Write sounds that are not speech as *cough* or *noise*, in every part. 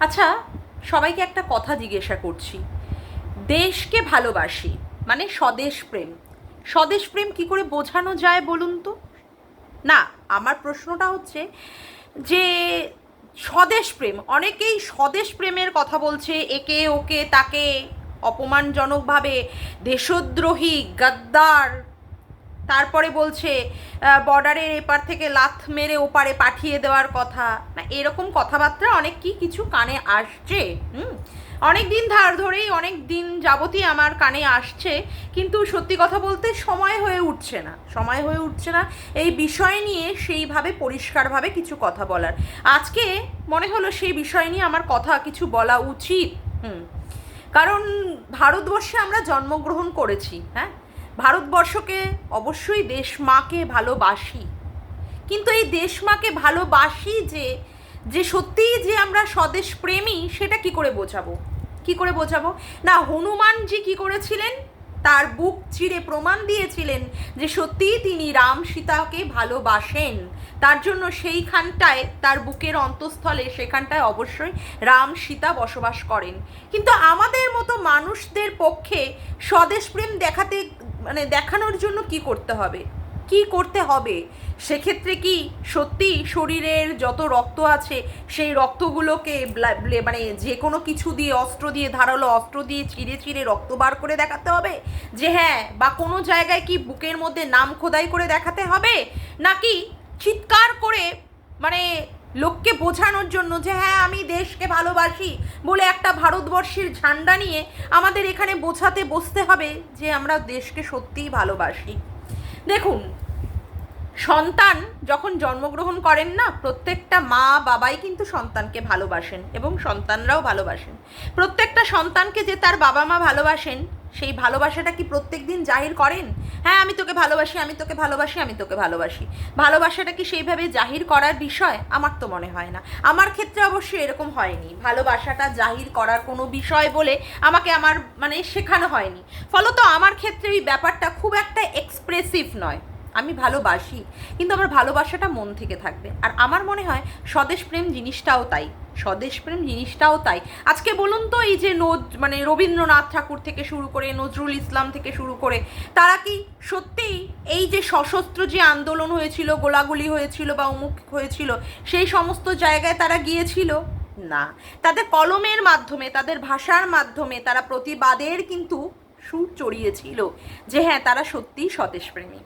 আচ্ছা সবাইকে একটা কথা জিজ্ঞাসা করছি। দেশকে ভালোবাসি মানে স্বদেশ প্রেম। স্বদেশ প্রেম কি করে বোঝানো যায় বলুন তো? না, আমার প্রশ্নটা হচ্ছে যে, স্বদেশ প্রেম, অনেকেই স্বদেশ প্রেমের কথা বলছে, একে ওকে তাকে অপমানজনকভাবে দেশদ্রোহী, গাদ্দার তারপরে বলছে বর্ডারের এপার থেকে লাথ মেরে ওপারে পাঠিয়ে দেওয়ার কথা। না, এরকম কথাবার্তা অনেক কি কিছু কানে আসছে, হুম? অনেক দিন ধার ধরেই, অনেক দিন যাবতই আমার কানে আসছে, কিন্তু সত্যি কথা বলতে সময় হয়ে উঠছে না। সময় হয়ে উঠছে না, এই বিষয় নিয়ে সেইভাবে পরিষ্কারভাবে কিছু কথা বলার। আজকে মনে হলো সেই বিষয় নিয়ে আমার কথা কিছু বলা উচিত, হুম? কারণ ভারতবর্ষে আমরা জন্মগ্রহণ করেছি হ্যাঁ? ভারতবর্ষকে অবশ্যই দেশ মাকে ভালোবাসি। কিন্তু এই দেশ মাকে ভালোবাসি যে যে সত্যিই যে আমরা স্বদেশ প্রেমী সেটা কি করে বোঝাবো? কি করে বোঝাবো? না, হনুমানজি কি করেছিলেন? তার বুক চিরে প্রমাণ দিয়েছিলেন যে সত্যিই তিনি রাম সীতাকে ভালোবাসেন। তার জন্য সেইখানটায়, তার বুকের অন্তঃস্থলে, সেখানটায় অবশ্যই রাম সীতা বসবাস করেন। কিন্তু আমাদের মতো মানুষদের পক্ষে স্বদেশ প্রেম দেখাতে মানে দেখানোর জন্য কি করতে হবে? কি করতে হবে? সেক্ষেত্রে কি সত্যি শরীরের যত রক্ত আছে, সেই রক্তগুলোকে মানে যে কোনো কিছু দিয়ে, অস্ত্র দিয়ে, ধারালো অস্ত্র দিয়ে ছিঁড়ে ছিঁড়ে রক্ত বার করে দেখাতে হবে? যে হ্যাঁ বা কোনো জায়গায় কি বুকের মধ্যে নাম খোদাই করে দেখাতে হবে? নাকি চিৎকার করে মানে লোককে বোঝানোর জন্য যে হ্যাঁ আমি দেশকে ভালোবাসি বলে একটা ভারতবর্ষের ঝান্ডা নিয়ে আমাদের এখানে বোঝাতে বসতে হবে যে আমরা দেশকে সত্যিই ভালোবাসি। দেখুন, সন্তান যখন জন্মগ্রহণ করেন না, প্রত্যেকটা মা বাবাই কিন্তু সন্তানকে ভালোবাসেন এবং সন্তানরাও ভালোবাসেন। প্রত্যেকটা সন্তানকে যে তার বাবা মা ভালোবাসেন সেই ভালোবাসাটা কি প্রত্যেক দিন জাহির করেন? হ্যাঁ আমি তোকে ভালোবাসি, আমি তোকে ভালোবাসি, আমি তোকে ভালোবাসি। ভালোবাসাটা কি সেইভাবে জাহির করার বিষয়? আমার তো মনে হয় না। আমার ক্ষেত্রে অবশ্যই এরকম হয়নি। ভালোবাসাটা জাহির করার কোনো বিষয় বলে আমাকে আমার মানে শেখানো হয়নি। ফলত আমার ক্ষেত্রে ওই ব্যাপারটা খুব একটা এক্সপ্রেসিভ নয়। আমি ভালোবাসি, কিন্তু আমার ভালোবাসাটা মন থেকে থাকবে। আর আমার মনে হয় স্বদেশ প্রেম জিনিসটাও তাই, স্বদেশ প্রেম জিনিসটাও তাই। আজকে বলুন তো এই যে নজ মানে রবীন্দ্রনাথ ঠাকুর থেকে শুরু করে, নজরুল ইসলাম থেকে শুরু করে, তারা কি সত্যিই এই যে সশস্ত্র যে আন্দোলন হয়েছিল, গোলাগুলি হয়েছিল বা অমুক হয়েছিল, সেই সমস্ত জায়গায় তারা গিয়েছিল? না। তাদের কলমের মাধ্যমে, তাদের ভাষার মাধ্যমে তারা প্রতিবাদের কিন্তু সুর চড়িয়েছিল যে হ্যাঁ তারা সত্যিই স্বদেশপ্রেমী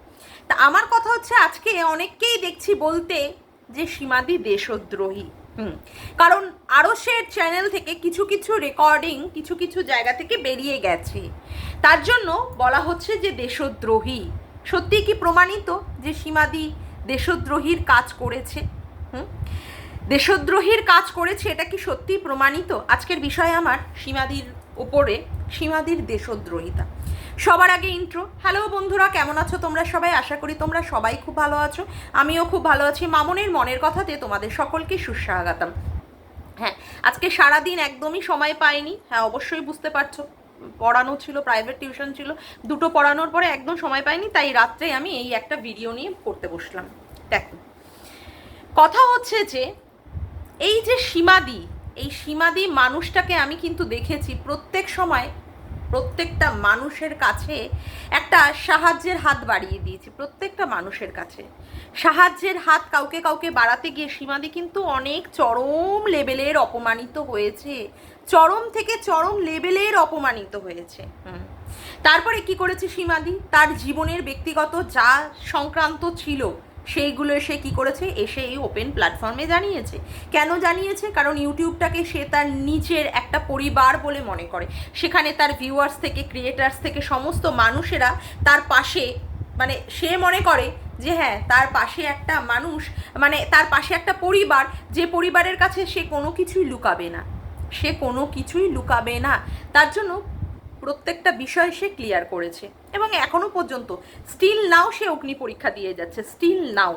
তা আমার কথা হচ্ছে আজকে অনেককেই দেখছি বলতে যে সীমাদি দেশদ্রোহী। হুম। কারণ আরসের চ্যানেল থেকে কিছু কিছু রেকর্ডিং কিছু কিছু জায়গা থেকে বেরিয়ে গেছে। তার জন্য বলা হচ্ছে যে দেশদ্রোহী। সত্যি কি প্রমাণিত যে সীমাদি দেশদ্রোহীর কাজ করেছে? হুম। দেশদ্রোহীর কাজ করেছে এটা কি সত্যি প্রমাণিত? আজকের বিষয় আমার সীমাদির ওপরে সীমাদির দেশদ্রোহিতা। সবার আগে ইন্ট্রো হ্যালো বন্ধুরা, কেমন আছো তোমরা সবাই? আশা করি তোমরা সবাই খুব ভালো আছো। আমিও খুব ভালো আছি। মামনের মনের কথাতে তোমাদের সকলকে সুস্বাগতম। হ্যাঁ আজকে সারাদিন একদমই সময় পাইনি। হ্যাঁ অবশ্যই বুঝতে পারছ, পড়ানো ছিল প্রাইভেট টিউশন ছিল। দুটো পড়ানোর পরে একদম সময় পাইনি, তাই রাত্রে আমি এই একটা ভিডিও নিয়ে করতে বসলাম। দেখো, কথা হচ্ছে যে, এই যে সীমাদি, এই সীমাদি মানুষটাকে আমি কিন্তু দেখেছি প্রত্যেক সময় প্রত্যেকটা মানুষের কাছে একটা সাহায্যের হাত বাড়িয়ে দিয়েছি, প্রত্যেকটা মানুষের কাছে। সাহায্যের হাত কাউকে কাউকে বাড়াতে গিয়ে সীমাদি কিন্তু অনেক চরম লেভেলের অপমানিত হয়েছে। চরম থেকে চরম লেভেলের অপমানিত হয়েছে। হুম। তারপরে কি করেছে সীমাদি? তার জীবনের ব্যক্তিগত যা সংক্রান্ত ছিল সেইগুলো সে কি করেছে? এসে এই ওপেন প্ল্যাটফর্মে জানিয়েছে। কেন জানিয়েছে? কারণ ইউটিউবটাকে সে তার নিজের একটা পরিবার বলে মনে করে। সেখানে তার ভিউয়ার্স থেকে ক্রিয়েটার্স থেকে সমস্ত মানুষেরা তার পাশে মানে সে মনে করে যে হ্যাঁ তার পাশে একটা মানুষ মানে তার পাশে একটা পরিবার, যে পরিবারের কাছে সে কোনো কিছুই লুকাবে না। সে কোনো কিছুই লুকাবে না। তার জন্য প্রত্যেকটা বিষয় সে ক্লিয়ার করেছে। এবং এখনও পর্যন্ত স্টিল নাও সে অগ্নি পরীক্ষা দিয়ে যাচ্ছে স্টিল নাও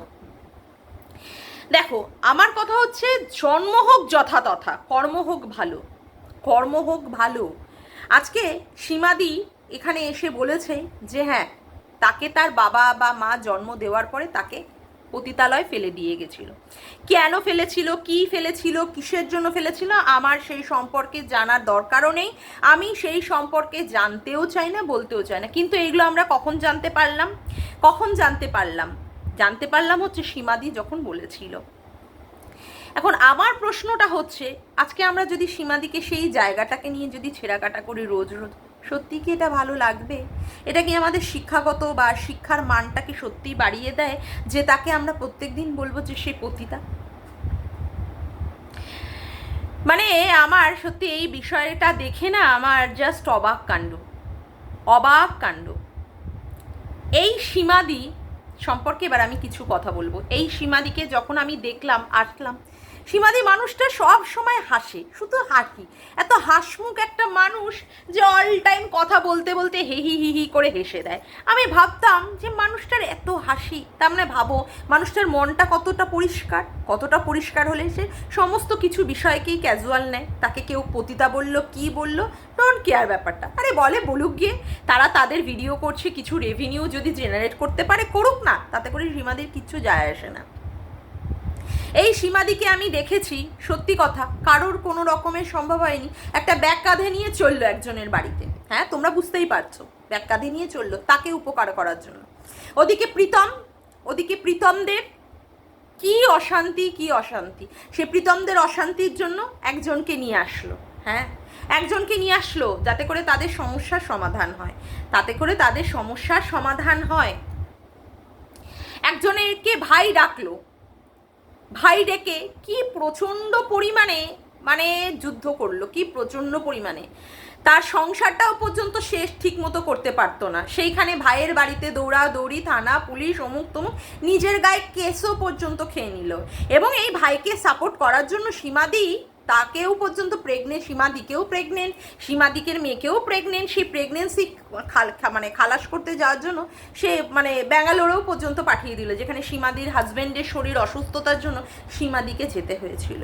দেখো, আমার কথা হচ্ছে জন্ম হোক যথাতথা কর্ম হোক ভালো, কর্ম হোক ভালো। আজকে সীমাদি এখানে এসে বলেছে যে হ্যাঁ তাকে তার বাবা বা মা জন্ম দেওয়ার পরে তাকে পতিতালয় ফেলে দিয়ে গেছিল। কেন ফেলেছিল? কি ফেলেছিল? কিসের জন্য ফেলেছিল? আমার সেই সম্পর্কে জানার দরকারও নেই। আমি সেই সম্পর্কে জানতেও চাই না, বলতেও চাই না। কিন্তু এইগুলো আমরা কখন জানতে পারলাম? কখন জানতে পারলাম? জানতে পারলাম হচ্ছে সীমাদি যখন বলেছিল। এখন আমার প্রশ্নটা হচ্ছে, আজকে আমরা যদি সীমাদিকে সেই জায়গাটাকে নিয়ে যদি ছেঁড়াকাটা করি রোজ রোজ সত্যি কি এটা ভালো লাগবে? এটা কি আমাদের শিক্ষাগত বা শিক্ষার মানটাকে সত্যি বাড়িয়ে দেয় যে তাকে আমরা প্রত্যেক দিন বলব যে সে পতিতা? মানে আমার সত্যি এই বিষয়টা দেখে না আমার জাস্ট অবাক কাণ্ড। অবাক কাণ্ড। এই সীমাদি সম্পর্কে এবার আমি কিছু কথা বলব। এই সীমাদিকে যখন আমি দেখলাম আসলাম সীমাদি মানুষটা সব সময় হাসে, শুধু হাসি। এত হাসমুখ একটা মানুষ যে অল টাইম কথা বলতে বলতে হি হি হি হি করে হেসে দেয়। আমি ভাবতাম যে মানুষটার এত হাসি, তার মানে ভাবো মানুষটার মনটা কতটা পরিষ্কার কতটা পরিষ্কার হলে সে সমস্ত কিছু বিষয়কেই ক্যাজুয়াল নেয়। তাকে কেউ পতিতা বলল, কি বলল ডোন্ট কেয়ার ব্যাপারটা। আরে বলে, বলুক গিয়ে, তারা তাদের ভিডিও করছে, কিছু রেভিনিউ যদি জেনারেট করতে পারে, করুক না, তাতে করে সীমাদির কিচ্ছু যায় আসে না। এই সীমাদিকে আমি দেখেছি, সত্যি কথা। কারোর কোনো রকমের সম্ভব হয়নি। একটা ব্যাগ কাঁধে নিয়ে চলল একজনের বাড়িতে। হ্যাঁ তোমরা বুঝতেই পারছ। ব্যাগ কাঁধে নিয়ে চলল তাকে উপকার করার জন্য। ওদিকে প্রীতম, ওদিকে প্রীতমদের কি অশান্তি কি অশান্তি। সে প্রীতমদের অশান্তির জন্য একজনকে নিয়ে আসলো। হ্যাঁ একজনকে নিয়ে আসলো যাতে করে তাদের সমস্যার সমাধান হয়। তাতে করে তাদের সমস্যার সমাধান হয়। একজনেরকে ভাই ডাকলো। ভাই ডেকে কি প্রচণ্ড পরিমাণে মানে যুদ্ধ করল, কি প্রচণ্ড পরিমাণে। তার সংসারটাও পর্যন্ত শেষ ঠিক মতো করতে পারতো না। সেইখানে ভাইয়ের বাড়িতে দৌড়াদৌড়ি, থানা, পুলিশ, অমুক তমুক নিজের গায়ে কেসও পর্যন্ত খেয়ে নিল। এবং এই ভাইকে সাপোর্ট করার জন্য সীমাদি তাকেও পর্যন্ত প্রেগনেন্ট সীমাদিকেও প্রেগনেন্ট সীমাদিকের মেয়েকেও প্রেগনেন্ট সেই প্রেগনেন্সি মানে খালাস করতে যাওয়ার জন্য সে মানে ব্যাঙ্গালোরেও পর্যন্ত পাঠিয়ে দিল, যেখানে সীমাদির হাজব্যান্ডের শরীর অসুস্থতার জন্য সীমাদিকে যেতে হয়েছিল।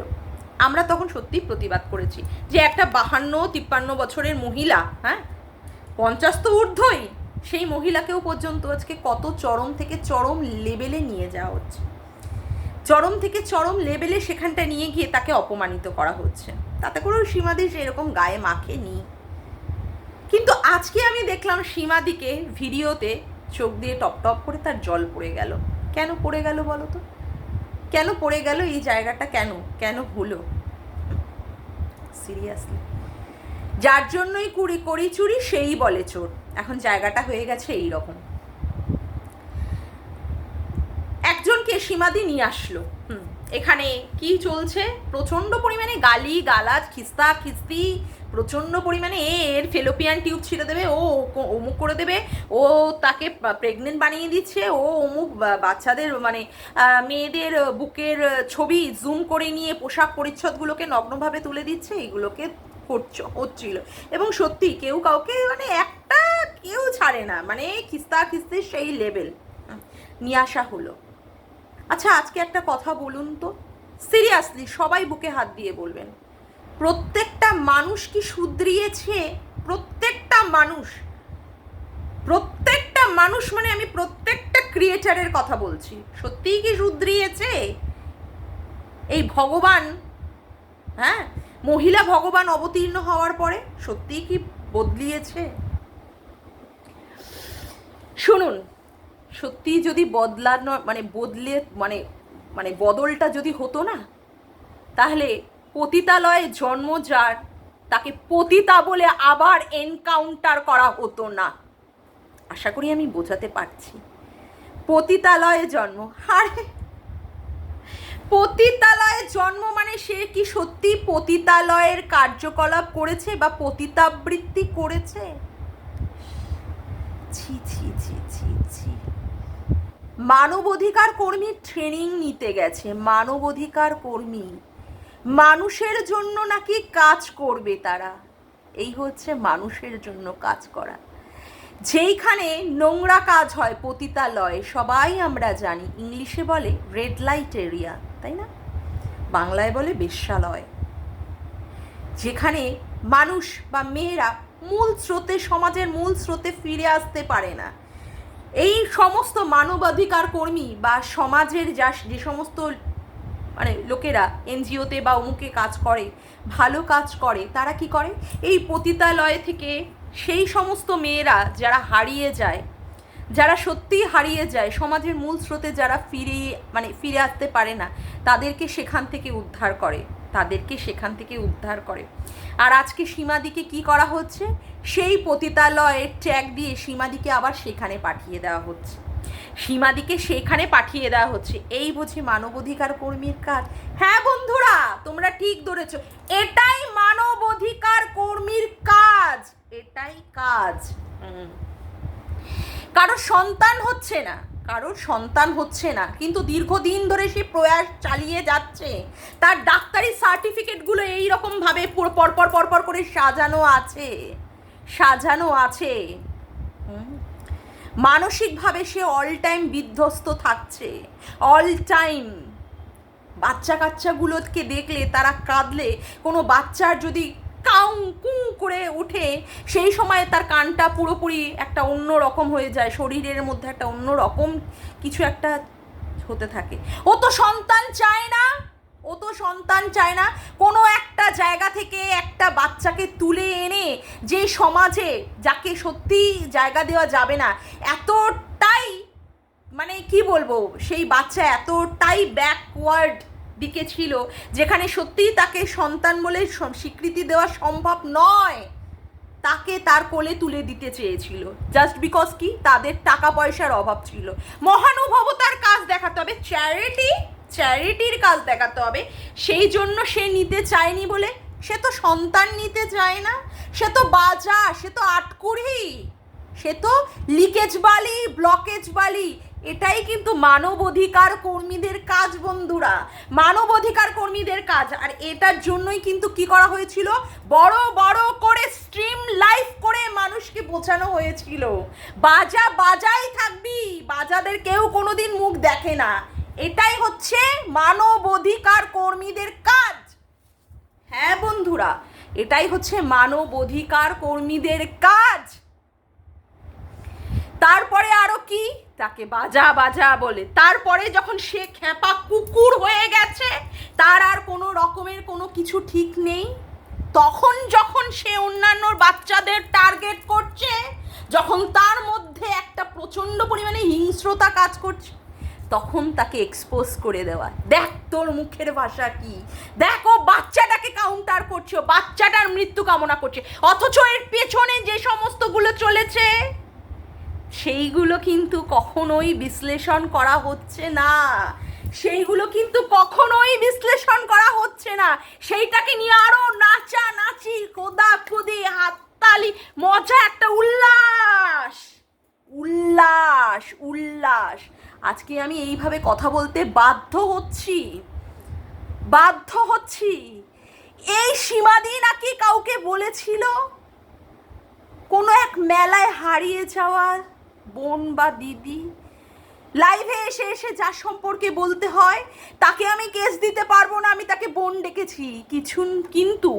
আমরা তখন সত্যি প্রতিবাদ করেছি যে একটা বাহান্ন, তিপ্পান্ন বছরের মহিলা হ্যাঁ? পঞ্চাশ তো ঊর্ধ্বই, সেই মহিলাকেও পর্যন্ত আজকে কত চরম থেকে চরম লেভেলে নিয়ে যাওয়া হচ্ছে। চরম থেকে চরম লেভেলে সেখানটা নিয়ে গিয়ে তাকে অপমানিত করা হচ্ছে। তাতে করেও সীমাদি এরকম গায়ে মাখে নি। কিন্তু আজকে আমি দেখলাম সীমাদিকে ভিডিওতে চোখ দিয়ে টপ টপ করে তার জল পড়ে গেল। কেন পড়ে গেল বলো তো? কেন পড়ে গেল এই জায়গাটা কেন? কেন হলো? সিরিয়াসলি যার জন্যই কুড়ি করি চুরি সেই বলে চোর। এখন জায়গাটা হয়ে গেছে এই রকম একজনকে সীমাদি নিয়ে আসলো। হুম, এখানে কি চলছে? প্রচণ্ড পরিমাণে গালি, গালাজ, খিস্তা, খিস্তি, প্রচণ্ড পরিমাণে এর ফেলোপিয়ান টিউব ছিঁড়ে দেবে, ও অমুক করে দেবে, ও তাকে প্রেগনেন্ট বানিয়ে দিচ্ছে, ও অমুক বাচ্চাদের মানে মেয়েদের বুকের ছবি জুম করে নিয়ে পোশাক পরিচ্ছদগুলোকে নগ্নভাবে তুলে দিচ্ছে এইগুলোকে করছ হচ্ছিল। এবং সত্যি কেউ কাউকে মানে একটা কেউ ছাড়ে না মানে খিস্তা, খিস্তির সেই লেভেল নিয়ে আসা হলো। আচ্ছা আজকে একটা কথা বলুন তো। সিরিয়াসলি সবাই বুকে হাত দিয়ে বলবেন। প্রত্যেকটা মানুষ কি শুধরিয়েছে? প্রত্যেকটা মানুষ। প্রত্যেকটা মানুষ মানে আমি প্রত্যেকটা ক্রিয়েটারের কথা বলছি। সত্যিই কি শুধরিয়েছে? এই ভগবান হ্যাঁ? মহিলা ভগবান অবতীর্ণ হওয়ার পরে সত্যিই কি বদলিয়েছে? শুনুন সত্যি যদি বদলানো মানে বদলে মানে মানে বদলটা যদি হতো না, তাহলে পতিতালয়ে জন্ম যার, তাকে পতিতা বলে আবার এনকাউন্টার করা হতো না। আশা করি আমি বোঝাতে পারছি। পতিতালয়ে জন্ম, আরে! পতিতালয়ে জন্ম মানে সে কি সত্যি পতিতালয়ের কার্যকলাপ করেছে বা পতিতাবৃত্তি করেছে? ছি ছি। মানবাধিকার কর্মী ট্রেনিং নিতে গেছে। মানবাধিকার কর্মী। মানুষের জন্য নাকি কাজ করবে তারা। এই হচ্ছে মানুষের জন্য কাজ করা। যেইখানে নোংরা কাজ হয়, পতিতালয়, সবাই আমরা জানি, ইংলিশে বলে রেড লাইট এরিয়া তাই না? বাংলায় বলে বেশ্যালয়। যেখানে মানুষ বা মেয়েরা মূল স্রোতে, সমাজের মূল স্রোতে ফিরে আসতে পারে না। এই সমস্ত মানবাধিকার কর্মী বা সমাজের যা যে সমস্ত মানে লোকেরা এনজিওতে বা অমুকে কাজ করে, ভালো কাজ করে, তারা কি করে? এই পতিতালয় থেকে সেই সমস্ত মেয়েরা যারা হারিয়ে যায়, যারা সত্যিই হারিয়ে যায়, সমাজের মূল স্রোতে যারা ফিরে মানে ফিরে আসতে পারে না, তাদেরকে সেখান থেকে উদ্ধার করে। তাদেরকে সেখান থেকে উদ্ধার করে। আর আজকে সীমাদিকে কি করা হচ্ছে? সেই পতিতালয়ের ট্যাগ দিয়ে সীমাদিকে আবার সেখানে পাঠিয়ে দেওয়া হচ্ছে। সীমাদিকে সেখানে পাঠিয়ে দেওয়া হচ্ছে। এই বুঝি মানবাধিকার কর্মীর কাজ। হ্যাঁ বন্ধুরা, তোমরা ঠিক ধরেছ। এটাই মানবাধিকার কর্মীর কাজ। এটাই কাজ। কারোর সন্তান হচ্ছে না। কারোর সন্তান হচ্ছে না, কিন্তু দীর্ঘদিন ধরে সে প্রয়াস চালিয়ে যাচ্ছে। তার ডাক্তারি সার্টিফিকেটগুলো এই রকমভাবে পরপর পরপর করে সাজানো আছে সাজানো আছে। মানসিকভাবে সে অল টাইম বিধ্বস্ত থাকছে। অল টাইম বাচ্চা কাচ্চাগুলোকে দেখলে, তারা কাঁদলে, কোনো বাচ্চার যদি কাউ কু করে উঠে সেই সময় তার কানটা পুরোপুরি একটা অন্য রকম হয়ে যায়, শরীরের মধ্যে একটা অন্য রকম কিছু একটা হতে থাকে। ও তো সন্তান চায় না, ও তো সন্তান চায় না, কোনো একটা জায়গা থেকে একটা বাচ্চাকে তুলে এনে যে সমাজে যাকে সত্যি জায়গা দেওয়া যাবে না, এতটাই মানে কি বলব, সেই বাচ্চা এতটাই ব্যাকওয়ার্ড দিকে ছিল, যেখানে সত্যিই তাকে সন্তান বলে স্বীকৃতি দেওয়া সম্ভব নয়। তাকে তার কোলে তুলে দিতে চেয়েছিল। জাস্ট বিকজ কি? তাদের টাকা পয়সার অভাব ছিল। মহানুভবতার কাজ দেখাতে হবে চ্যারিটি চ্যারিটির কাজ দেখাতে হবে। সেই জন্য সে নিতে চায়নি বলে। সে তো সন্তান নিতে চায় না। সে তো বাজা, সে তো আটকুড়ি। সে তো লিকেজ বালি ব্লকেজ বালি। এটাই কিন্তু মানব অধিকার কর্মীদের কাজ, বন্ধুরা। মানব অধিকার কর্মীদের কাজ। আর এটার জন্যই কিন্তু কি করা হয়েছিল? বড় বড় করে স্ট্রিম লাইফ করে মানুষকে বোঝানো হয়েছিল। বাজা, বাজাই থাকবি। বাজাদের কেউ কোনোদিন মুখ দেখে না। এটাই হচ্ছে মানব অধিকার কর্মীদের কাজ। হ্যাঁ বন্ধুরা, এটাই হচ্ছে মানব অধিকার কর্মীদের কাজ। তারপরে আরও কি? তাকে বাজা বাজা বলে। তারপরে যখন সে খ্যাপা কুকুর হয়ে গেছে, তার আর কোনো রকমের কোনো কিছু ঠিক নেই। তখন যখন সে অন্যান্য বাচ্চাদের টার্গেট করছে, যখন তার মধ্যে একটা প্রচণ্ড পরিমাণে হিংস্রতা কাজ করছে, তখন তাকে এক্সপোজ করে দেওয়া। দেখ তোর মুখের ভাষা কি? দেখো বাচ্চাটাকে কাউন্টার করছে বাচ্চাটার মৃত্যু কামনা করছে। অথচ এর পেছনে যে সমস্তগুলো চলেছে সেইগুলো কিন্তু কখনোই বিশ্লেষণ করা হচ্ছে না। সেইগুলো কিন্তু কখনোই বিশ্লেষণ করা হচ্ছে না। সেইটাকে নিয়ে আরও নাচা নাচি কোদা কুদি হাততালি, মজা একটা উল্লাস। উল্লাস উল্লাস। আজকে আমি এইভাবে কথা বলতে বাধ্য হচ্ছি। বাধ্য হচ্ছি। এই সীমাদি নাকি কাউকে বলেছিল? কোনো এক মেলায় হারিয়ে যাওয়া বোন বা দিদি লাইভে এসে এসে যার সম্পর্কে বলতে হয়, তাকে আমি কেস দিতে পারব না, আমি তাকে বোন ডেকেছি। কিছু কিন্তু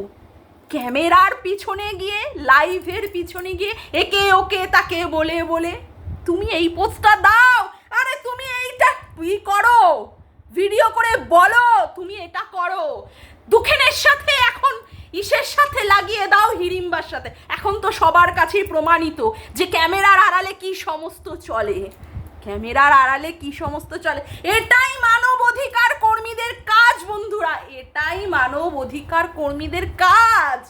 ক্যামেরার পিছনে গিয়ে লাইভের পিছনে গিয়ে একে ওকে তাকে বলে বলে, তুমি এই পোস্টটা দাও। আরে তুমি এইটা ই করো? ভিডিও করে বলো, তুমি এটা করো। দুঃখেনের সাথে এখন সাথে লাগিয়ে দাও হিড়িম্বার সাথে। এখন তো সবার কাছেই প্রমাণিত যে ক্যামেরার আড়ালে কি সমস্ত চলে। ক্যামেরার আড়ালে কি সমস্ত চলে। এটাই মানব অধিকার কর্মীদের কাজ, বন্ধুরা। এটাই মানব অধিকার কর্মীদের কাজ।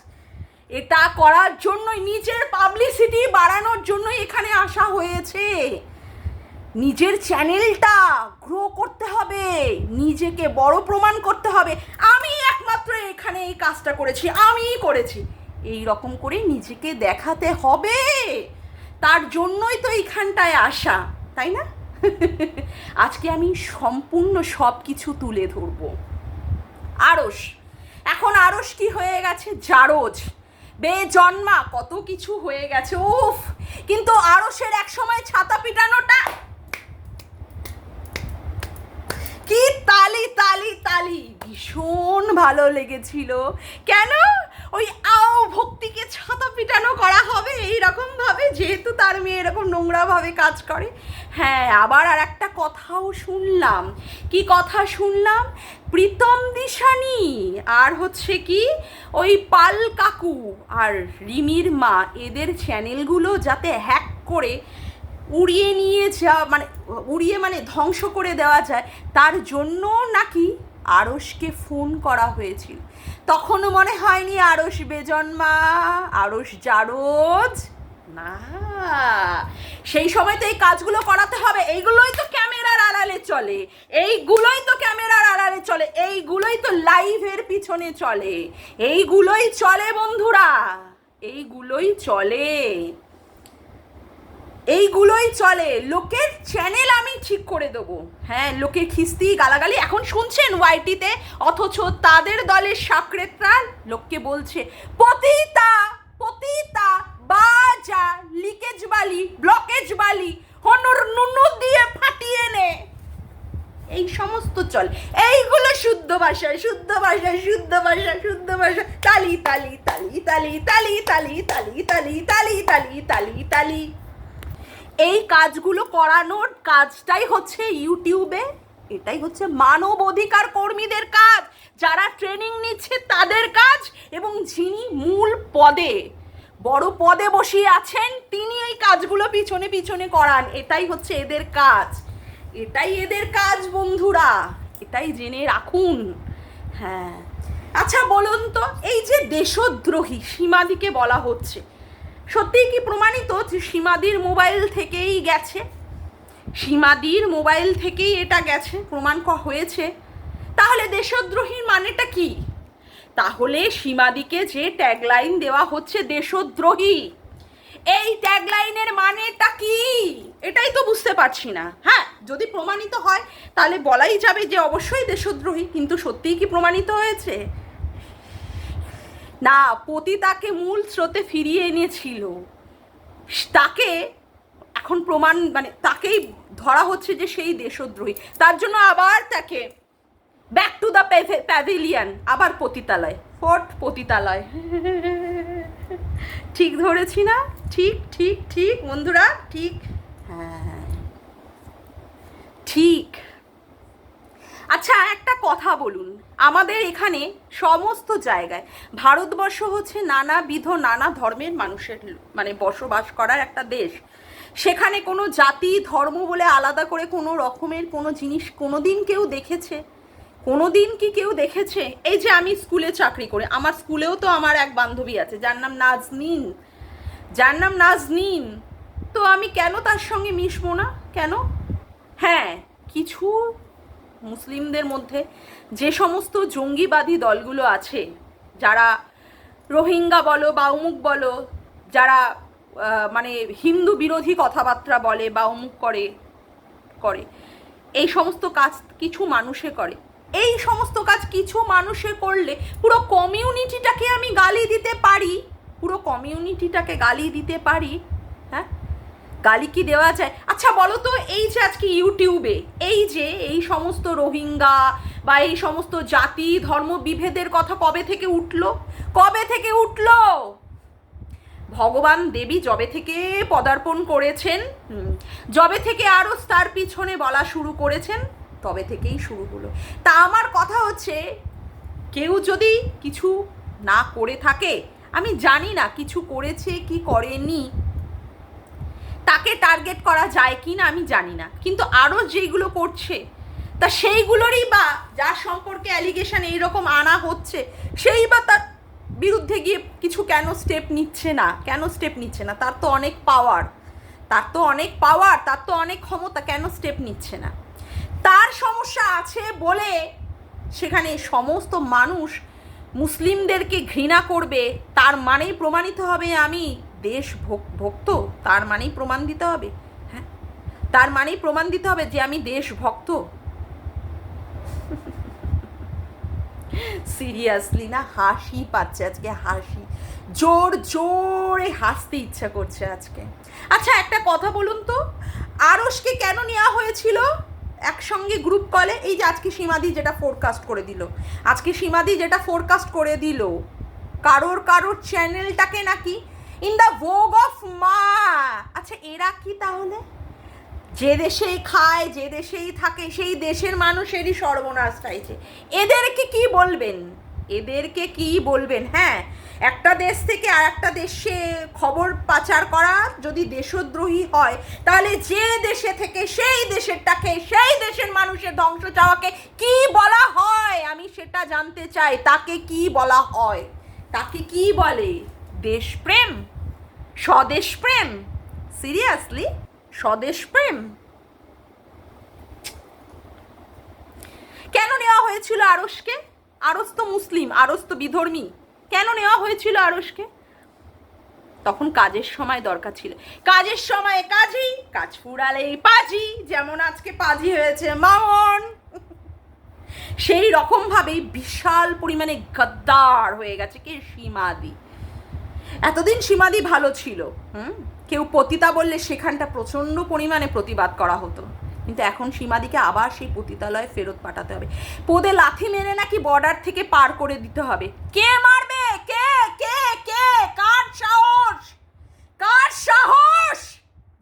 এটা করার জন্যই, নিজের পাবলিসিটি বাড়ানোর জন্যই এখানে আসা হয়েছে। নিজের চ্যানেলটা গ্রো করতে হবে, নিজেকে বড় প্রমাণ করতে হবে। আমি একমাত্র এখানে এই কাজটা করেছি, আমিই করেছি। এই রকম করে নিজেকে দেখাতে হবে। তার জন্যই তো এইখানটায় আসা, তাই না? *laughs* আজকে আমি সম্পূর্ণ সব কিছু তুলে ধরবো। আড়স এখন আড়স কি হয়ে গেছে? জারজ। বেজন্মা, কত কিছু হয়ে গেছে, উফ! কিন্তু আড়সের এক সময় ছাতা পিটানোটা কি তালি তালি তালি? ভীষণ ভালো লেগেছিল। কেন? ওই আও ভক্তিকে ছাতা পিটানো করা হবে এই রকম ভাবে যেহেতু তার মেয়ে এরকম নোংরা ভাবে কাজ করে। হ্যাঁ আবার আর একটা কথাও শুনলাম। কি কথা শুনলাম? প্রীতম দিশানি, আর হচ্ছে কি? ওই পাল কাকু আর রিমির মা, এদের চ্যানেলগুলো যাতে হ্যাক করে উড়িয়ে নিয়ে যা মানে উড়িয়ে মানে ধ্বংস করে দেওয়া যায়, তার জন্য নাকি আড়সকে ফোন করা হয়েছিল। তখনও মনে হয়নি আড়স বেজন্মা আড়স জারজ। না, সেই সময় তো এই কাজগুলো করাতে হবে, এইগুলোই তো ক্যামেরার আড়ালে চলে, এইগুলোই তো ক্যামেরার আড়ালে চলে, এইগুলোই তো লাইভের পিছনে চলে, এইগুলোই চলে বন্ধুরা, এইগুলোই চলে। এইগুলোই চলে লোকের চ্যানেল আমি ঠিক করে দেবো হ্যাঁ লোকের খিস্তি গালাগালি এখন শুনছেন ওয়াইটিতে অথচ তাদের দলের সাকরেতরা লোককে বলছে পতিতা পতিতা বাজা লিকেজ বালি ব্লকেজ বালি হনর নুনু দিয়ে ফাটিয়ে নে এই সমস্ত চল এইগুলো শুদ্ধ ভাষা শুদ্ধ ভাষা শুদ্ধ ভাষা শুদ্ধ ভাষা তালি তালি তালি তালি তালি তালি তালি তালি তালি তালি তালি তালি এই কাজগুলো করানোর কাজটাই হচ্ছে ইউটিউবে। এটাই হচ্ছে মানব অধিকার কর্মীদের কাজ। যারা ট্রেনিং নিচ্ছে তাদের কাজ এবং যিনি মূল পদে, বড় পদে বসিয়ে আছেন, তিনি এই কাজগুলো পিছনে পিছনে করান। এটাই হচ্ছে এদের কাজ। এটাই এদের কাজ, বন্ধুরা। এটাই জেনে রাখুন। হ্যাঁ। আচ্ছা বলুন তো, এই যে দেশদ্রোহী, সীমাদিকে বলা হচ্ছে সত্যিই কি প্রমাণিত যে সীমাদির মোবাইল থেকেই গেছে? সীমাদির মোবাইল থেকেই এটা গেছে, প্রমাণ হয়েছে? তাহলে দেশদ্রোহীর মানেটা কি? তাহলে সীমাদিকে যে ট্যাগলাইন দেওয়া হচ্ছে দেশদ্রোহী, এই ট্যাগলাইনের মানেটা কি? এটাই তো বুঝতে পারছি না। হ্যাঁ যদি প্রমাণিত হয়, তাহলে বলাই যাবে যে অবশ্যই দেশদ্রোহী, কিন্তু সত্যিই কি প্রমাণিত হয়েছে? না, পতি তাকে মূল স্রোতে ফিরিয়ে এনেছিল। তাকে এখন প্রমাণ মানে তাকেই ধরা হচ্ছে যে সেই দেশদ্রোহী। তার জন্য আবার তাকে ব্যাক টু দ্য প্যাভিলিয়ান আবার পতিতালয় ফোর্ট পতিতালয়। ঠিক ধরেছি না? ঠিক ঠিক ঠিক, বন্ধুরা, ঠিক। হ্যাঁ। ঠিক। আচ্ছা একটা কথা বলুন। আমাদের এখানে সমস্ত জায়গায় ভারতবর্ষ হচ্ছে নানাবিধ নানা ধর্মের মানুষের মানে বসবাস করার একটা দেশ। সেখানে কোনো জাতি, ধর্ম বলে আলাদা করে কোনো রকমের কোনো জিনিস কোনো দিন কেউ দেখেছে? কোনো দিন কি কেউ দেখেছে? এই যে আমি স্কুলে চাকরি করি, আমার স্কুলেও তো আমার এক বান্ধবী আছে, যার নাম নাজনীন। যার নাম নাজনীন। তো আমি কেন তার সঙ্গে মিশবো না? কেন? হ্যাঁ কিছু মুসলিমদের মধ্যে যে সমস্ত জঙ্গিবাদী দলগুলো আছে, যারা রোহিঙ্গা বলো বা অমুক বলো, যারা মানে হিন্দু বিরোধী কথাবার্তা বলে বা অমুক করে করে, এই সমস্ত কাজ কিছু মানুষে করে। এই সমস্ত কাজ কিছু মানুষে করলে পুরো কমিউনিটিটাকে আমি গালি দিতে পারি, পুরো কমিউনিটিটাকে গালি দিতে পারি হ্যাঁ? গালি কি দেওয়া যায়? আচ্ছা বলো তো, এই যে আজকে ইউটিউবে এই যে এই সমস্ত রোহিঙ্গা বা এই সমস্ত জাতি, ধর্ম বিভেদের কথা কবে থেকে উঠল? কবে থেকে উঠল? ভগবান দেবী জবে থেকে পদার্পণ করেছেন জবে থেকে আরও তার পিছনে বলা শুরু করেছেন, তবে থেকেই শুরু হলো। তা আমার কথা হচ্ছে, কেউ যদি কিছু না করে থাকে, আমি জানি না কিছু করেছে কি করেনি তাকে টার্গেট করা যায় কি না আমি জানি না। কিন্তু আরও যেইগুলো করছে, তা সেইগুলোরই বা যার সম্পর্কে অ্যালিগেশন এইরকম আনা হচ্ছে, সেই বা তার বিরুদ্ধে গিয়ে কিছু কেন স্টেপ নিচ্ছে না, কেন স্টেপ নিচ্ছে না? তার তো অনেক পাওয়ার তার তো অনেক পাওয়ার তার তো অনেক ক্ষমতা, কেন স্টেপ নিচ্ছে না? তার সমস্যা আছে বলে সেখানে সমস্ত মানুষ মুসলিমদেরকে ঘৃণা করবে, তার মানেই প্রমাণিত হবে আমি দেশ ভক- ভক্ত, তার মানেই প্রমাণ দিতে হবে হ্যাঁ? তার মানেই প্রমাণ দিতে হবে যে আমি দেশভক্ত সিরিয়াসলি না, হাসি পাচ্ছে আজকে, হাসি। জোর, জোরে হাসতে ইচ্ছা করছে আজকে। আচ্ছা একটা কথা বলুন তো আরসকে কেন নেওয়া হয়েছিল? একসঙ্গে গ্রুপ কলে এই যে আজকে সীমাদি যেটা ফোরকাস্ট করে দিল। আজকে সীমাদি যেটা ফোরকাস্ট করে দিল, কারোর কারোর চ্যানেলটাকে নাকি ইন দ্য ভোগ অফ মা আচ্ছা এরা কি তাহলে? যে দেশেই খায়, যে দেশেই থাকে, সেই দেশের মানুষেরই সর্বনাশ চাইছে। এদেরকে কি বলবেন? এদেরকে কি বলবেন? হ্যাঁ একটা দেশ থেকে আর একটা দেশে খবর পাচার করা যদি দেশদ্রোহী হয়, তাহলে যে দেশে থেকে সেই দেশেরটাকে, সেই দেশের মানুষের ধ্বংস চাওয়াকে কি বলা হয়? আমি সেটা জানতে চাই। তাকে কি বলা হয়? তাকে কি বলে? দেশপ্রেম? স্বদেশ প্রেম। সিরিয়াসলি স্বদেশ প্রেম? কেন নেওয়া হয়েছিল আরসকে? আরস তো মুসলিম, আরস তো বিধর্মী। কেন নেওয়া হয়েছিল আরসকে? তখন কাজের সময় দরকার ছিল। কাজের সময় কাজই কাজ ফুরালেই পাজি, যেমন আজকে পাজি হয়েছে মামন। সেই রকম ভাবেই বিশাল পরিমাণে গদ্দার হয়ে গেছে কে সীমাদি এতদিন সীমাদি ভালো ছিল, হুম? কেউ পতিতা বললে সেখানটা প্রচণ্ড পরিমাণে প্রতিবাদ করা হতো। কিন্তু এখন সীমাদিকে আবার সেই পতিতালয়ে ফেরত পাঠাতে হবে। পোদে লাথি মেরে নাকি বর্ডার থেকে পার করে দিতে হবে। কে মারবে? কে কার সাহস কার সাহস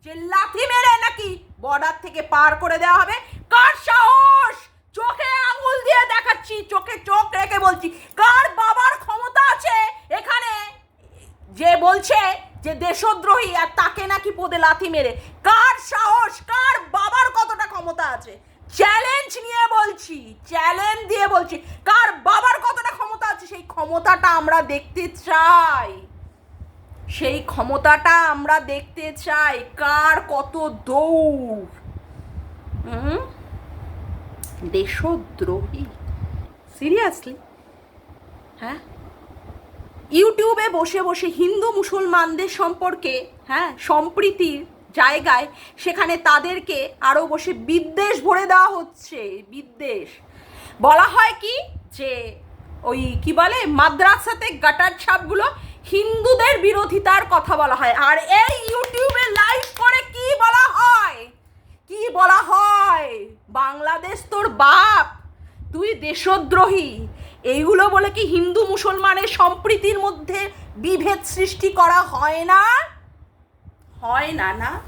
যে লাথি মেরে নাকি বর্ডার থেকে পার করে দেওয়া হবে কার সাহস চোখে আঙুল দিয়ে দেখাচ্ছি চোখে চোখ রেখে বলছি কার বাবার ক্ষমতা আছে এখানে যে বলছে যে দেশদ্রোহী আর তাকে নাকি পদে লাথি মেরে। কার সাহস, কার বাবার কতটা ক্ষমতা আছে? চ্যালেঞ্জ নিয়ে বলছি চ্যালেঞ্জ দিয়ে বলছি, কার বাবার কতটা ক্ষমতা আছে? সেই ক্ষমতাটা আমরা দেখতে চাই। সেই ক্ষমতাটা আমরা দেখতে চাই, কার কত দৌড়। দেশদ্রোহী। সিরিয়াসলি হ্যাঁ ইউটিউবে বসে বসে হিন্দু মুসলমানদের সম্পর্কে হ্যাঁ সম্প্রীতির জায়গায় সেখানে তাদেরকে আরও বসে বিদ্বেষ ভরে দেওয়া হচ্ছে বিদ্বেষ। বলা হয় কি? যে ওই কি বলে? মাদ্রাসাতে গাটার ছাপগুলো হিন্দুদের বিরোধিতার কথা বলা হয়। আর এই ইউটিউবে লাইভ করে কি বলা হয়? কি বলা হয়? বাংলাদেশ তোর বাপ, তুই দেশদ্রোহী। এইগুলো বলে কি হিন্দু মুসলমানের সম্প্রীতির মধ্যে বিভেদ সৃষ্টি করা হয় না? হয় না না।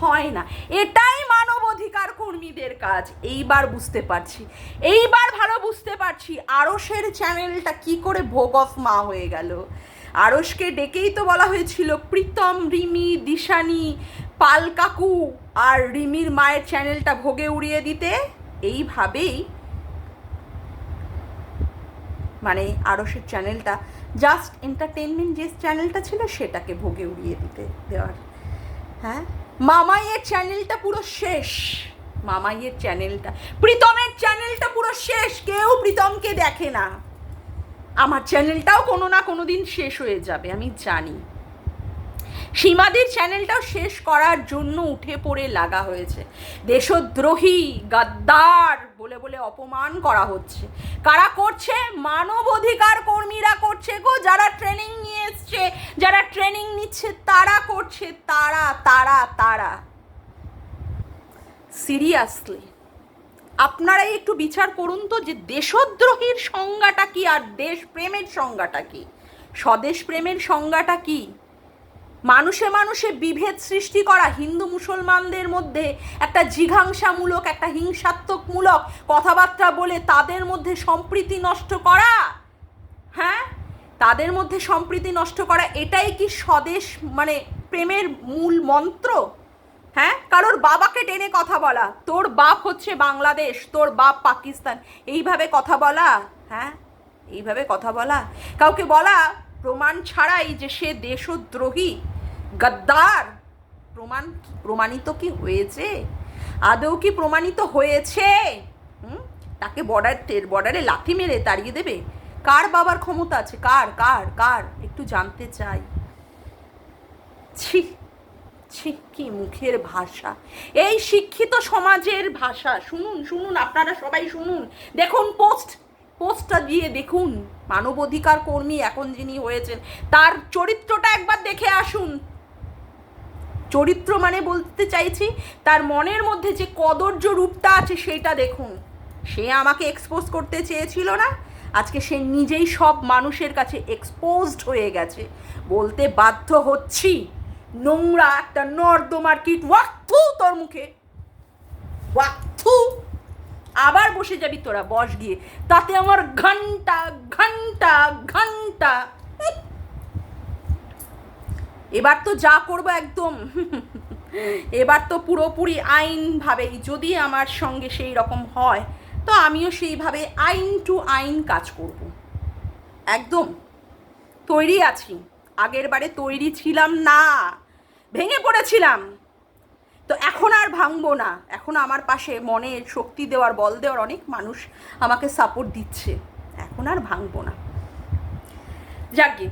হয় না। এটাই মানব অধিকার কর্মীদের কাজ। এইবার বুঝতে পারছি। এইবার ভালো বুঝতে পারছি আরসের চ্যানেলটা কি করে ভোগ অফ মা হয়ে গেল। আরসকে ডেকেই তো বলা হয়েছিল প্রীতম, রিমি, দিশানি পাল কাকু আর রিমির মায়ের চ্যানেলটা ভোগে উড়িয়ে দিতে। এইভাবেই মানে আরসের চ্যানেলটা জাস্ট এন্টারটেনমেন্ট যে চ্যানেলটা ছিল সেটাকে ভোগে উড়িয়ে দিতে দেওয়ার। হ্যাঁ? মামাইয়ের চ্যানেলটা পুরো শেষ। মামাইয়ের চ্যানেলটা। প্রীতমের চ্যানেলটা পুরো শেষ। কেউ প্রীতমকে দেখে না। আমার চ্যানেলটাও কোনো না কোনো দিন শেষ হয়ে যাবে, আমি জানি। সীমাদির চ্যানেলটাও শেষ করার জন্য উঠে পড়ে লাগা হয়েছে। দেশদ্রোহী, গাদ্দার বলে বলে অপমান করা হচ্ছে। কারা করছে? মানব অধিকার কর্মীরা করছে গো, যারা ট্রেনিং নিয়ে এসছে, যারা ট্রেনিং নিচ্ছে, তারা করছে, তারা তারা তারা। সিরিয়াসলি আপনারাই একটু বিচার করুন তো যে দেশদ্রোহীর সংজ্ঞাটা কি আর দেশপ্রেমের সংজ্ঞাটা কি? স্বদেশ প্রেমের সংজ্ঞাটা কি? মানুষে মানুষে বিভেদ সৃষ্টি করা হিন্দু মুসলমানদের মধ্যে একটা জিঘাংসামূলক, একটা হিংসাত্মকমূলক কথাবার্তা বলে তাদের মধ্যে সম্প্রীতি নষ্ট করা? হ্যাঁ? তাদের মধ্যে সম্প্রীতি নষ্ট করা, এটাই কি স্বদেশ মানে প্রেমের মূল মন্ত্র? হ্যাঁ? কারোর বাবাকে টেনে কথা বলা, তোর বাপ হচ্ছে বাংলাদেশ, তোর বাপ পাকিস্তান, এইভাবে কথা বলা হ্যাঁ? এইভাবে কথা বলা, কাউকে বলা প্রমাণ ছাড়াই যে সে দেশদ্রোহী, গদ্দার, প্রমাণ প্রমাণিত কি হয়েছে? আদৌ কি প্রমাণিত হয়েছে? তাকে বর্ডার বর্ডারে লাথি মেরে তাড়িয়ে দেবে? কার বাবার ক্ষমতা আছে? কার কার কার? একটু জানতে চাই। ছি ছি, কি মুখের ভাষা? এই শিক্ষিত সমাজের ভাষা। শুনুন শুনুন, আপনারা সবাই শুনুন। দেখুন পোস্ট পোস্টটা দিয়ে দেখুন, মানবাধিকার কর্মী এখন যিনি হয়েছেন, তার চরিত্রটা একবার দেখে আসুন। চরিত্র মানে বলতে চাইছি, তার মনের মধ্যে যে কদর্য রূপটা আছে সেটা দেখুন। সে আমাকে এক্সপোজ করতে চেয়েছিল না, আজকে সে নিজেই সব মানুষের কাছে এক্সপোজড হয়ে গেছে। বলতে বাধ্য হচ্ছি, নোংরা একটা নর্দমার কিট, ওয়াক তোর মুখে, ওয়াক আবার বসে যাবি তোরা, বস গিয়ে। তাতে আমার ঘণ্টা ঘণ্টা ঘণ্টা। এবার তো যা করব একদম। এবার তো পুরোপুরি আইনভাবেই, যদি আমার সঙ্গে সেই রকম হয়, তো আমিও সেইভাবে আইন টু আইন কাজ করব। একদম। তৈরি আছি। আগের বারে তৈরি ছিলাম না। ভেঙে পড়েছিলাম। তো এখন আর ভাঙবো না। এখন আমার পাশে মনে শক্তি দেওয়ার, বল দেওয়ার অনেক মানুষ আমাকে সাপোর্ট দিচ্ছে। এখন আর ভাঙবো না। যাকে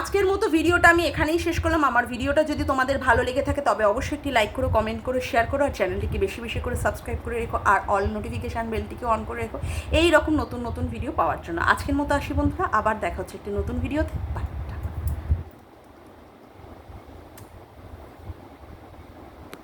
আজকের মতো ভিডিওটা আমি এখানেই শেষ করলাম। আমার ভিডিওটা যদি তোমাদের ভালো লেগে থাকে, তবে অবশ্যই একটি লাইক করো কমেন্ট করো শেয়ার করো, আর চ্যানেলটিকে বেশি বেশি করে সাবস্ক্রাইব করে রেখো, আর অল নোটিফিকেশান বেলটিকে অন করে রেখো। এই রকম নতুন নতুন ভিডিও পাওয়ার জন্য। আজকের মতো আসি বন্ধুরা, আবার দেখা হচ্ছে একটি নতুন ভিডিওতে বাই